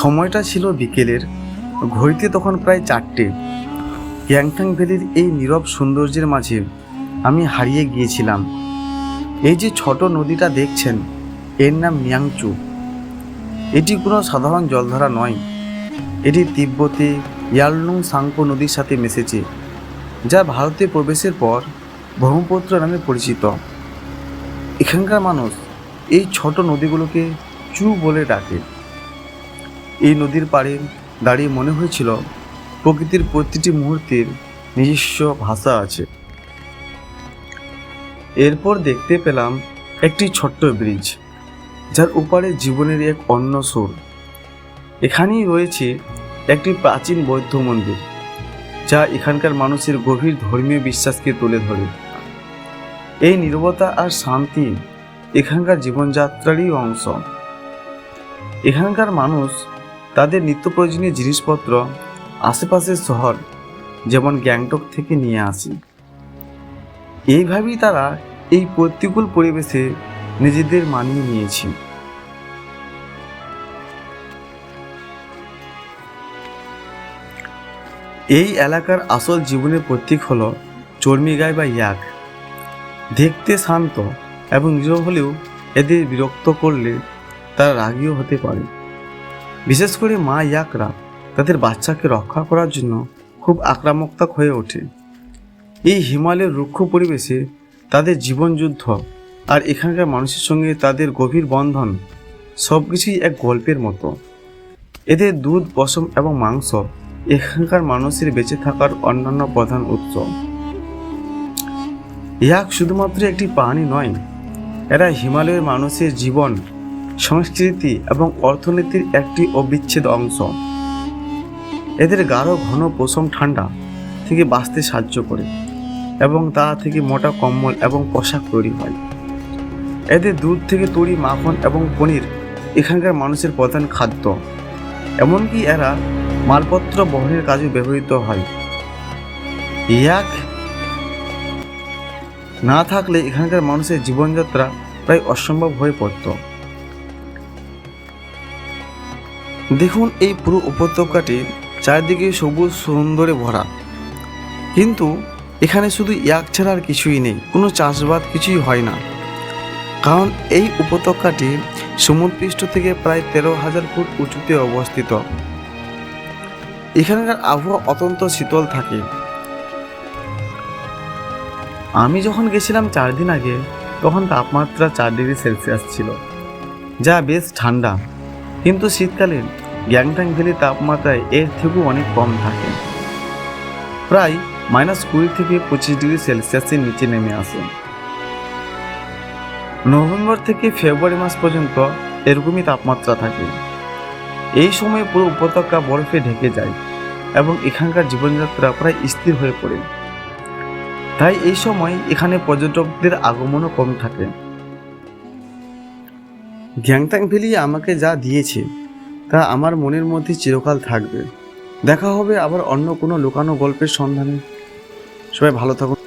সময়টা ছিল বিকেলের। ঘড়িতে তখন প্রায় চারটে। গ্যাংটাং ভ্যালির এই নীরব সৌন্দর্যের মাঝে আমি হারিয়ে গিয়েছিলাম। এই যে ছোট নদীটা দেখছেন, এর নাম মিয়াংচু। এটি কোনো সাধারণ জলধারা নয়। এটি তিব্বতে ইয়ারলুং সাংপো নদীর সাথে মিশেছে, যা ভারতে প্রবেশের পর ব্রহ্মপুত্র নামে পরিচিত। এখানকার মানুষ এই ছোট নদীগুলোকে চু বলে ডাকে। এই নদীর পাড়ে দাঁড়িয়ে মনে হয়েছিল, প্রকৃতির প্রতিটি মুহূর্তের নিজস্ব ভাষা আছে। এরপর দেখতে পেলাম একটি ছোট্ট ব্রিজ, যার উপরে জীবনের এক অন্য সুর। এখানেই রয়েছে একটি প্রাচীন বৌদ্ধ মন্দির, যা এখানকার মানুষের গভীর ধর্মীয় বিশ্বাসকে তুলে ধরে। এই নীরবতা আর শান্তি এখানকার জীবনযাত্রারই অংশ। এখানকার মানুষ তাদের নিত্য প্রয়োজনীয় জিনিসপত্র আশেপাশের শহর, যেমন গ্যাংটক থেকে নিয়ে আসি। এইভাবেই তারা এই প্রতিকূল পরিবেশে নিজেদের মানিয়ে নিয়েছে। এই এলাকার আসল জীবনের প্রতীক হলো চর্মিগাই বা ইয়াক। দেখতে শান্ত এবং নীরব হলেও এদের বিরক্ত করলে তারা রাগীও হতে পারে। বিশেষ করে মা ইয়াকরা তাদের বাচ্চাকে রক্ষা করার জন্য খুব আক্রামকতাক হয়ে ওঠে। এই হিমালয়ের রুক্ষ পরিবেশে তাদের জীবনযুদ্ধ আর এখানকার মানুষের সঙ্গে তাদের গভীর বন্ধন সব কিছুই এক গল্পের মতো। এদের দুধ, পশম এবং মাংস এখানকার মানুষের বেঁচে থাকার অন্যান্য প্রধান উৎস। ইয়াক শুধুমাত্র একটি প্রাণী নয়, এরা হিমালয়ের মানুষের জীবন সংস্কৃতি এবং অর্থনীতির একটি অবিচ্ছেদ অংশ। এদের গাঢ়, ঘন, পশম ঠান্ডা থেকে বাঁচতে সাহায্য করে এবং তা থেকে মোটা কম্বল এবং পোশাক তৈরি হয়। এদের দুধ থেকে তৈরি মাখন এবং পনির এখানকার মানুষের প্রধান খাদ্য। এমনকি এরা মালপত্র বহনের কাজে ব্যবহৃত হয়। ইয়াক না থাকলে এখানকার মানুষের জীবনযাত্রা প্রায় অসম্ভব হয়ে পড়ত। দেখুন এই পুরো উপত্যকাটি চারিদিকে সবুজ সুন্দরে ভরা। কিন্তু এখানে শুধু ইয়াক ছাড়া আর কিছুই নেই, কোনো চাষবাদ কিছুই হয় না। কারণ এই উপত্যকাটি সমুদ্রপৃষ্ঠ থেকে প্রায় তেরো হাজার ফুট উঁচুতে অবস্থিত। এখানকার আবহাওয়া অত্যন্ত শীতল থাকে। আমি যখন গেছিলাম চার দিন আগে, তখন তাপমাত্রা চার ডিগ্রি সেলসিয়াস ছিল, যা বেশ ঠান্ডা। কিন্তু শীতকালে গ্যাংটাং ভ্যালির তাপমাত্রায় এর থেকেও অনেক কম থাকে। প্রায় মাইনাস কুড়ি থেকে পঁচিশ ডিগ্রি সেলসিয়াসের নিচে নেমে আসে। নভেম্বর থেকে ফেব্রুয়ারি মাস পর্যন্ত এরকমই তাপমাত্রা থাকে। এই সময় পুরো উপত্যকা বরফে ঢেকে যায় এবং এখানকার জীবনযাত্রা প্রায় স্থির হয়ে পড়ে। তাই এই সময় এখানে পর্যটকদের আগমনও কম থাকে। গ্যাংটাং ভ্যালি আমাকে যা দিয়েছে, তা আমার মনের মধ্যে চিরকাল থাকবে। দেখা হবে আবার অন্য কোনো লুকানো গল্পের সন্ধানে। সবাই ভালো থাকুন।